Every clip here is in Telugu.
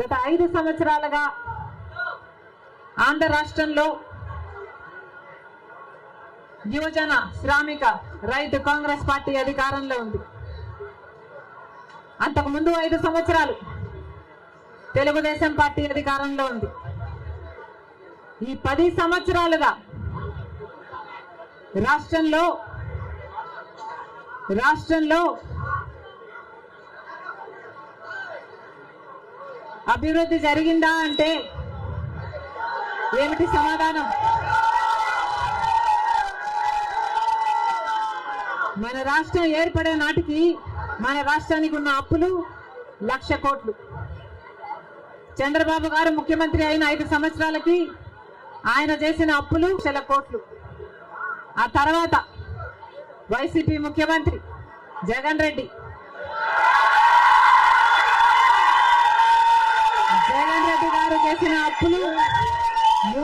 గత ఐదు సంవత్సరాలుగా ఆంధ్ర రాష్ట్రంలో యువజన శ్రామిక రైతు కాంగ్రెస్ పార్టీ అధికారంలో ఉంది. అంతకు ముందు ఐదు సంవత్సరాలు తెలుగుదేశం పార్టీ అధికారంలో ఉంది. ఈ పది సంవత్సరాలుగా రాష్ట్రంలో రాష్ట్రంలో అభివృద్ధి జరిగిందా అంటే ఏమిటి సమాధానం? మన రాష్ట్రం ఏర్పడే నాటికి మన రాష్ట్రానికి ఉన్న అప్పులు లక్ష కోట్లు. చంద్రబాబు గారు ముఖ్యమంత్రి అయిన ఐదు సంవత్సరాలకి ఆయన చేసిన అప్పులు లక్షల కోట్లు. ఆ తర్వాత వైసీపీ ముఖ్యమంత్రి జగన్ రెడ్డి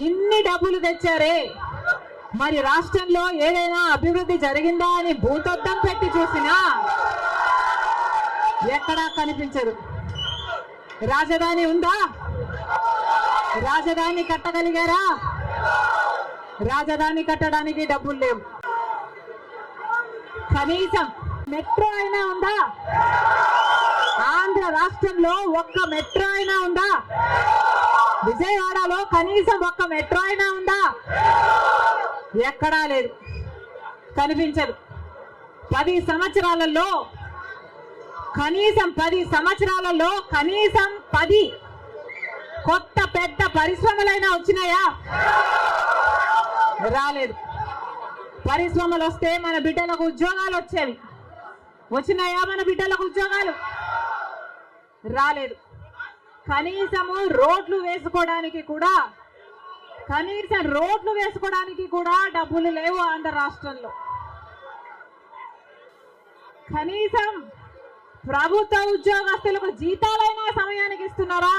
ఇన్ని డబ్బులు తెచ్చారే? మరి రాష్ట్రంలో ఏదైనా అభివృద్ధి జరిగిందా అని భూతద్దం పెట్టి చూసినా ఎక్కడా కనిపించదు. రాజధాని ఉందా? రాజధాని కట్టగలిగారా? రాజధాని కట్టడానికి డబ్బులు లేవు. కనీసం మెట్రో అయినా ఉందా? ఆంధ్ర రాష్ట్రంలో ఒక్క మెట్రో అయినా ఉందా? విజయవాడలో కనీసం ఒక్క మెట్రో అయినా ఉందా? ఎక్కడా లేదు. కనిపించదు. పది సంవత్సరాలలో కనీసం పది సంవత్సరాలలో కనీసం పది కొత్త పెద్ద పరిశ్రమలైనా వచ్చినాయా? రాలేదు. పరిశ్రమలు వస్తే మన బిడ్డలకు ఉద్యోగాలు వచ్చేవి. వచ్చినాయా మన బిడ్డలకు ఉద్యోగాలు? రాలేదు. కనీసము రోడ్లు వేసుకోవడానికి కూడా కనీసం రోడ్లు వేసుకోవడానికి కూడా డబ్బులు లేవు ఆంధ్ర రాష్ట్రంలో. కనీసం ప్రభుత్వ ఉద్యోగస్తులకు జీతాలైనా సమయానికి ఇస్తున్నారా?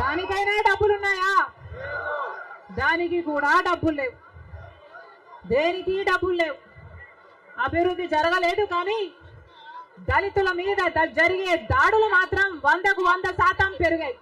దానికైనా డబ్బులున్నాయా? దానికి కూడా డబ్బులు లేవు. దేనికి డబ్బులు లేవు? అభివృద్ధి జరగలేదు కానీ దళితుల మీద జరిగే దాడులు మాత్రం వందకు వంద శాతం పెరిగాయి.